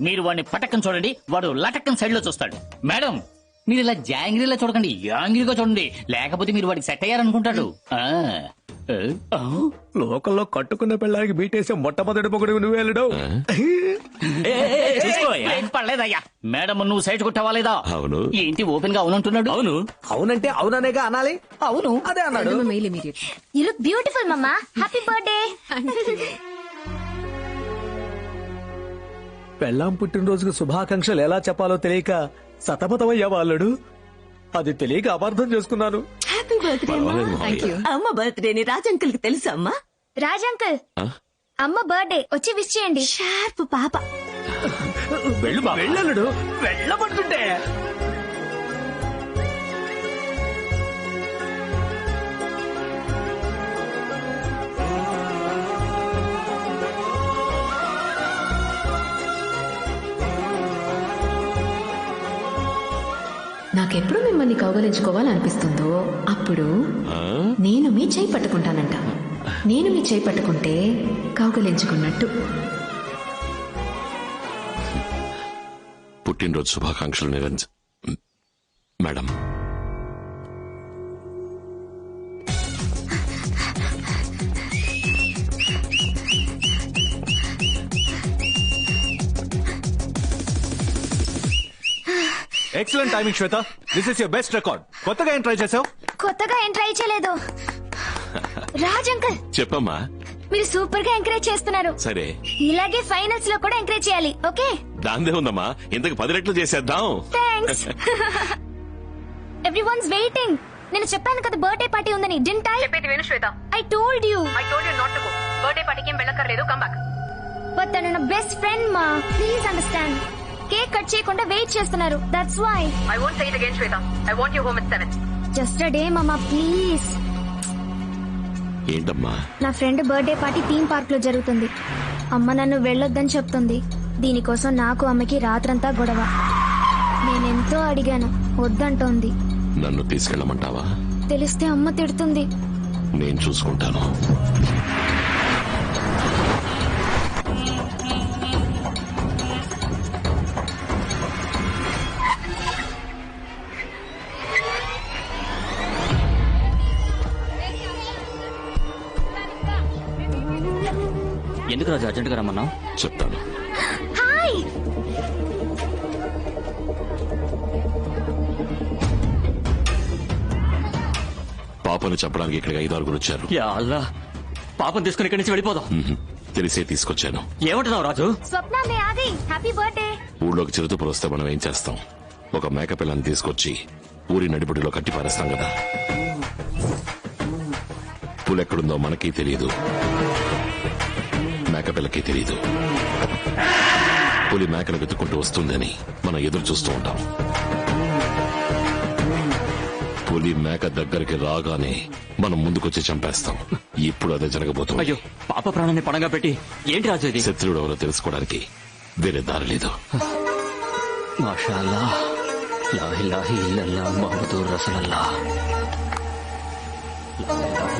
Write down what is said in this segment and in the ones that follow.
మీరు వాడిని పటక్కని చూడండి వాడు లటక్కన్ సైడ్లో చూస్తాడు. మేడం మీరు ఇలా జాంగిరీలా చూడకండి యాంగిరీగా చూడండి. లేకపోతే మీరు వాడికి సెట్ అయ్యారనుకుంటాడు. ఆ, ఆ, లోకల్లో కట్టుకున్న పిల్లలకి బీటేసే మొట్టమొదటి పొగడు నువ్వు వెళ్ళడు ఏం పర్లేదయ్యా. మేడం నువ్వు సైడ్ కొట్టావా లేదా? అవును. ఏంటి ఓపెన్గా అవునంటున్నాడు. అవును. అవునంటే అవుననేగా అనాలి? అవును. అదే అన్నాడు. Mail immediate. You look beautiful mama. Happy birthday పెళ్ళాం పుట్టినరోజుకు శుభాకాంక్షలు ఎలా చెప్పాలో తెలియక సతమతమయ్యా వాళ్ళడు. అది తెలియక అపార్థం చేసుకున్నాను. హ్యాపీ బర్త్డే పర్వాలేదు మావయ్య. అమ్మ బర్త్డేని రాజ్ అంకుల్కి తెలుసా అమ్మా? రాజ్ అంకుల్ ఆ? అమ్మ బర్త్డే వచ్చి విష్ చేయండి. షార్ప్ పాప. వెళ్ళు బాబు. వెళ్ళలుడు వెళ్ళబడుతుంటే నాకెప్పుడు మిమ్మల్ని కౌగలించుకోవాలనిపిస్తుందో అప్పుడు? నేను మీ చేయి పట్టుకుంటానంట. నేను మీ చేయి పట్టుకుంటే కౌగలించుకున్నట్టు. పుట్టినరోజు శుభాకాంక్షలు Niranja madam. Excellent timing Shweta this is your best record కొత్తగా ఏం ట్రై చేసావు? కొత్తగా ఏం ట్రై చేయలేదు. రాజ్ అంకుల్. చెప్పమ్మా. మీరు సూపర్గా ఎంకరేజ్ చేస్తున్నారు. సరే. ఇలాగే ఫైనల్స్లో కూడా ఎంకరేజ్ చేయాలి. ఓకే? దాందే ఉందమ్మా. ఇంతకు పది రెట్లు చేసేద్దాం. థ్యాంక్స్ ఎవ్రీవన్స్ వెయిటింగ్ నేను చెప్పాను కదా బర్త్డే పార్టీ ఉందని. డింట్ ఐ చెప్పేది విను Shweta I told you I told you not to go birthday పార్టీకి ఏం వెళ్ళక్కర్లేదు. కమ్ బ్యాక్ బట్ తను నా బెస్ట్ ఫ్రెండ్ మా ప్లీజ్ అండర్స్టాండ్ కేక్ కట్ చేయకుండా వెయిట్ చేస్తున్నారు. That's why I won't say it again Shweta I want you home at seven just day mama please ఏంటమ్మా? నా ఫ్రెండ్ బర్త్డే పార్టీ థీమ్ పార్క్లో జరుగుతుంది. అమ్మ నన్ను వెళ్ళొద్దని చెప్తుంది. దీనికోసం నాకు అమ్మకి రాత్రంతా గొడవ. నేనెంతో అడిగాను. వద్దంటోంది. నన్ను తీసుకెళ్ళమంటావా? తెలిస్తే అమ్మ తిడుతుంది. నేను చూసుకుంటాను. ఎందుకు రాజు అర్జెంట్గా రమ్మన్నావు? చెప్తాను. హాయ్! పాపను చెప్పడానికి ఇక్కడికి ఐదు ఆరుగురు వచ్చారు. యా అల్లా. పాపం తీసుకుని ఇక్కడి నుంచి వెళ్ళిపోదాం. మ్మ్. తెలిసే తీసుకొచ్చాను. ఏమంటున్నావు రాజు? స్వప్న మే ఆగి హ్యాపీ బర్త్డే. ఊళ్ళోకి చిరుతపులు వస్తే మనం ఏం చేస్తాం? ఒక మేక పిల్లని తీసుకొచ్చి ఊరి నడిబడిలో కట్టి పారేస్తాం కదా. పులెక్కడుందో మనకి తెలియదు. మేక పిల్లకి తెలియదు పులి మేకలు వెతుక్కుంటూ వస్తుందని మనం ఎదురు చూస్తూ ఉంటాం. పులి మేక దగ్గరికి రాగానే మనం ముందుకొచ్చి చంపేస్తాం. ఇప్పుడు అదే జరగబోతుంది. అయ్యో పాప ప్రాణాన్ని పణంగా పెట్టి ఏంటి రాజు ఇది? శత్రుడు ఎవరో తెలుసుకోవడానికి వేరే దారి లేదు. మాషాల్లా లా ఇలాహ ఇల్లల్లా ముహమ్మదుర్ రసూలల్లా. లా ఇలాహ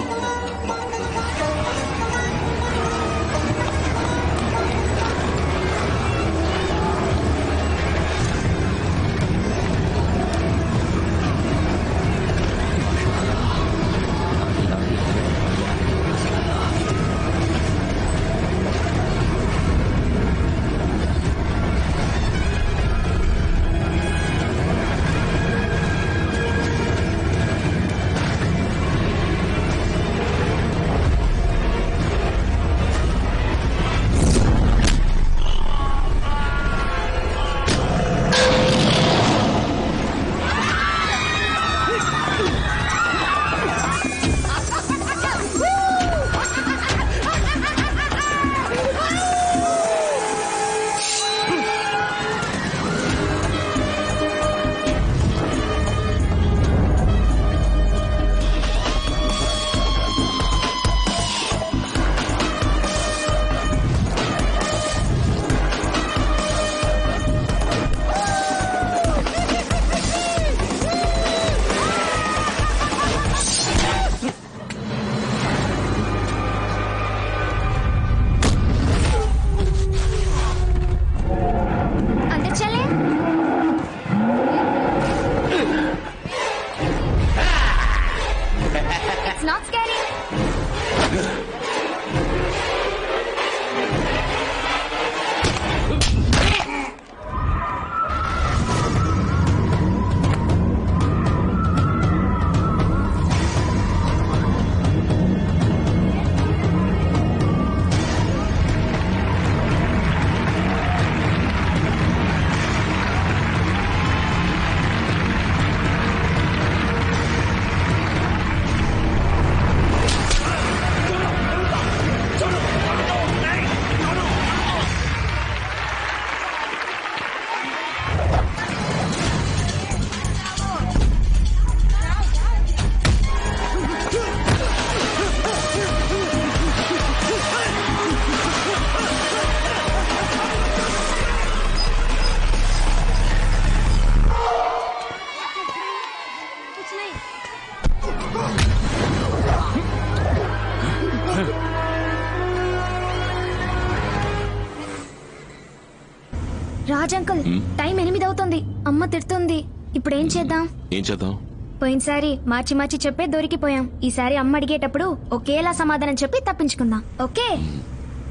టైం ఎనిమిది అవుతుంది. అమ్మ తిడుతుంది. ఇప్పుడు ఏం చేద్దాం? ఏం చేద్దాం? పోయినసారి మార్చి మార్చి చెప్పే దొరికిపోయాం. ఈసారి అమ్మ అడిగేటప్పుడు ఒకేలా సమాధానం చెప్పి తప్పించుకుందాం. ఓకే?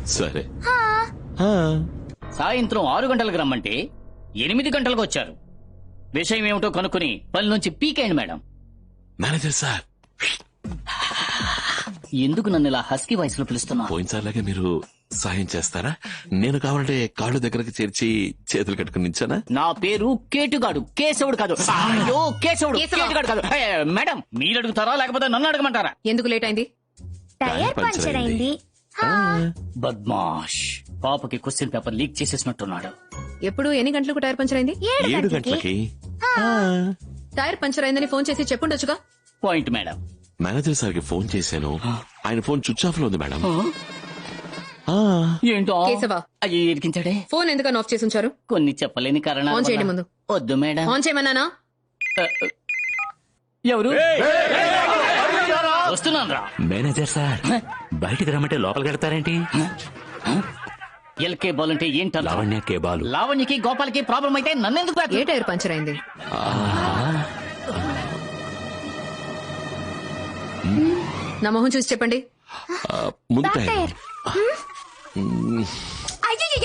సరే. హా. సాయంత్రం ఆరు గంటలకు రమ్మంటే ఎనిమిది గంటలకు వచ్చారు. విషయం ఏమిటో కనుక్కుని పని నుంచి పీకేయండి మేడం. Manager sir. ఎందుకు నన్ను ఇలా హస్కీ వాయిస్లో పిలుస్తున్నా పోయినసార్లాగే మీరు సాయం చేస్తారా? నేను కావాలంటే కాళ్ళు దగ్గరకు చేర్చి చేతులు కట్టుకుని నించానా నా పేరు కేటుగాడు. కేశవుడు కాదు. అయ్యో కేశవుడు. కేటుగాడు కాదు. ఏ, మేడం మీరు అడుగుతారా లేకపోతే నన్ను అడగమంటారా? ఎందుకు లేట్ అయింది? టైర్ పంచర్ అయింది. బద్మాష్ పాపకి క్వశ్చన్ పేపర్ లీక్ చేసేసినట్టున్నాడు. ఎప్పుడు ఎన్ని గంటలకు టైర్ పంచర్ అయింది? ఏడు ఏడు గంటలకి. గంటలకి? టైర్ పంచర్ అయిందని ఫోన్ చేసి చెప్పుండొచ్చుగా. Point madam. మేనేజర్ సార్కి ఫోన్ చేశాను. ఆయన ఫోన్ స్విచ్ ఆఫ్లో ఉంది మేడం. ఏంటో? కేశవ. అయ్యి ఇరికించాడే ఫోన్ ఎందుకని ఆఫ్ చేసి ఉంచారు? కొన్ని చెప్పలేని కారణాలు ఆన్ చేయండి వల్ల. ముందు. వద్దు మేడం. ఆన్ చేయమన్నానా? ఎవరు? వస్తున్నాను రా. మేనేజర్ సార్ బయటికి రమ్మంటే లోపలికి వెళ్తారేంటి? ఎల్కే బాల్ అంటే ఏంటన్నా లావణ్య కేబాలు లావణ్యకి గోపాల్కి ప్రాబ్లం అయితే నన్నెందుకు ఏ టైర్ పంచర్ అయింది? నా మొహం చూసి చెప్పండి. ఆ, ముందు టైర్.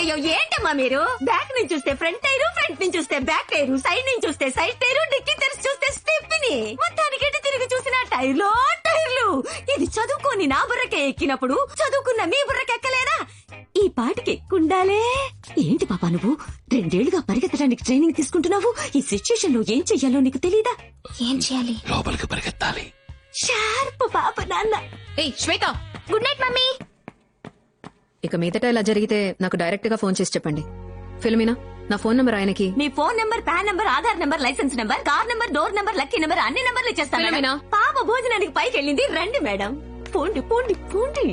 అయ్యో ఏంటమ్మా మీరు? బ్యాక్ నుంచి చూస్తే ఫ్రంట్ టైరు ఫ్రంట్ నుంచి చూస్తే బ్యాక్ టైరు సైడ్ నుంచి చూస్తే సైడ్ టైరు డిక్కి తెరిచి చూస్తే స్టెప్ని మొత్తానికి తిరిగి చూసిన టైర్లో టైర్లు. ఇది చదువుకొని నా బుర్రకే ఎక్కినప్పుడు చదువుకున్న మీ బుర్రకి ఎక్కలేదా? ఈ పాటికి ఎక్కుండాలే. ఏంటి పాపా నువ్వు? రెండేళ్ళుగా పరిగెత్తడానికి ట్రైనింగ్ తీసుకుంటున్నావు? ఈ సిచ్యుయేషన్లో ఏం చెయ్యాలో నీకు తెలీదా? ఏం చేయాలి? లోపలికి పరిగెత్తాలి. షార్ప్ పాప నాన్న. ఏయ్ శ్వేత! Good night mummy! ఇక మీదట ఇలా జరిగితే నాకు డైరెక్ట్గా ఫోన్ చేసి చెప్పండి. ఫిల్మినా నా ఫోన్ నంబర్ ఆయనకి. మీ phone number PAN number Aadhaar number licence number car number door number lucky number అన్ని నెంబర్లు ఇచ్చేస్తాను ఫిలోమినా. పాప భోజనానికి పైకి వెళ్ళింది రండి మేడం. పోండి పోండి పోండి.